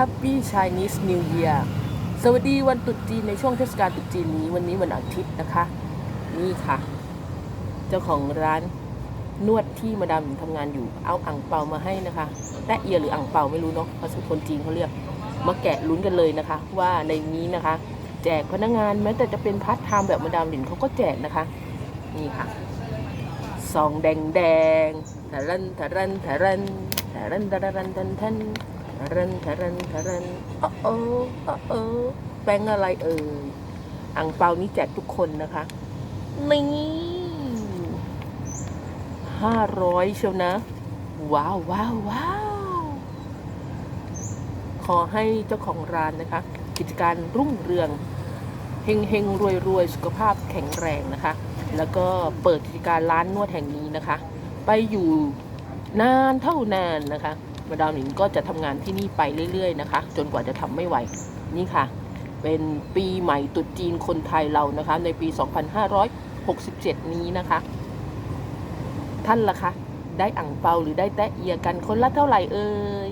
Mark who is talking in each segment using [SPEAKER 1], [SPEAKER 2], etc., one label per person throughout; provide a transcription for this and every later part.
[SPEAKER 1] Happy Chinese New Year สวัสดีวันตรุษจีนในช่วงเทศกาลตรุษจีนนี้ วันนี้วันอาทิตย์นะคะ นี่ค่ะ เจ้าของร้านนวดที่มาดามทำงานอยู่เอาอ่างเปามาให้นะคะแตะเอียหรืออ่างเปาไม่รู้เนาะภาษาคนจีนเขาเรียก มาแกะลุ้นกันเลยนะคะ ว่าในนี้นะคะ แจกพนักงานแม้แต่จะเป็นพาร์ทไทม์แบบมาดามหลินเขาก็แจกนะคะ นี่ค่ะซองแดงแดงทะรันทะรันทะรันทะรันทะรันทันทัน ทะรันทะรันทะรันโอ้โอ้โอ้โอ้แบงอะไรเอ่ยอ่างเปานี้แจกทุกคนนะคะ นี่ห้าร้อยเชียวนะ ว้าวว้าวว้าวขอให้เจ้าของร้านนะคะ กิจการรุ่งเรืองเฮงเฮงรวยรวยสุขภาพแข็งแรงนะคะ แล้วก็เปิดกิจการร้านนวดแห่งนี้นะคะ ไปอยู่นานเท่านานนะคะ มาดามหนิงก็จะทำงานที่นี่ไปเรื่อย ๆ นะคะ จนกว่าจะทำไม่ไหว นี่ค่ะ เป็นปีใหม่ตรุษจีนคนไทยเรานะคะ ในปี 2567 นี้นะคะ ท่านล่ะคะ ได้อ่างเปาหรือได้แตะเอียกันคนละเท่าไหร่เอ่ย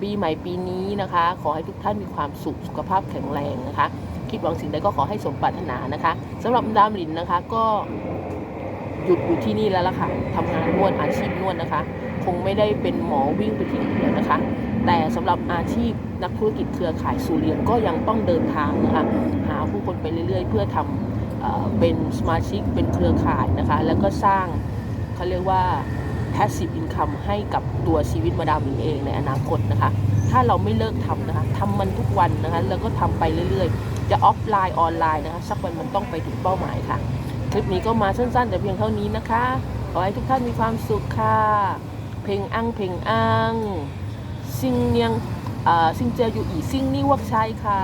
[SPEAKER 1] ปีใหม่ปีนี้นะคะ ขอให้ทุกท่านมีความสุขสุขภาพแข็งแรงนะคะ คิดหวังสิ่งใดก็ขอให้สมปรารถนานะคะสำหรับดามหลินนะคะก็ หยุดอยู่ที่นี่แล้วล่ะค่ะทำงานนวดอาชีพนวดนะคะ คงไม่ได้เป็นหมอวิ่งไปที่อื่นแล้วนะคะ แต่สำหรับอาชีพนักธุรกิจเครือข่ายสุเรียนก็ยังต้องเดินทางนะคะหาผู้คนไปเรื่อย ๆ เพื่อทำเอเป็นสมาชิกเป็นเครือข่ายนะคะ แล้วก็สร้างเขาเรียกว่า passive income ให้กับตัวชีวิตมาดามินเองในอนาคตนะคะ ถ้าเราไม่เลิกทำนะคะทำมันทุกวันนะคะ แล้วก็ทำไปเรื่อยๆ จะออฟไลน์ออนไลน์นะคะ สักวันมันต้องไปถึงเป้าหมายค่ะ ลิปนี้ก็มาสั้นๆ แต่เพียงเท่านี้นะคะ ขอให้ทุกท่านมีความสุขค่ะ เพลงอังเพลงอังซิงเนียงเอ่อซิงเจียอยู่อีซิงนี่วักชัยค่ะ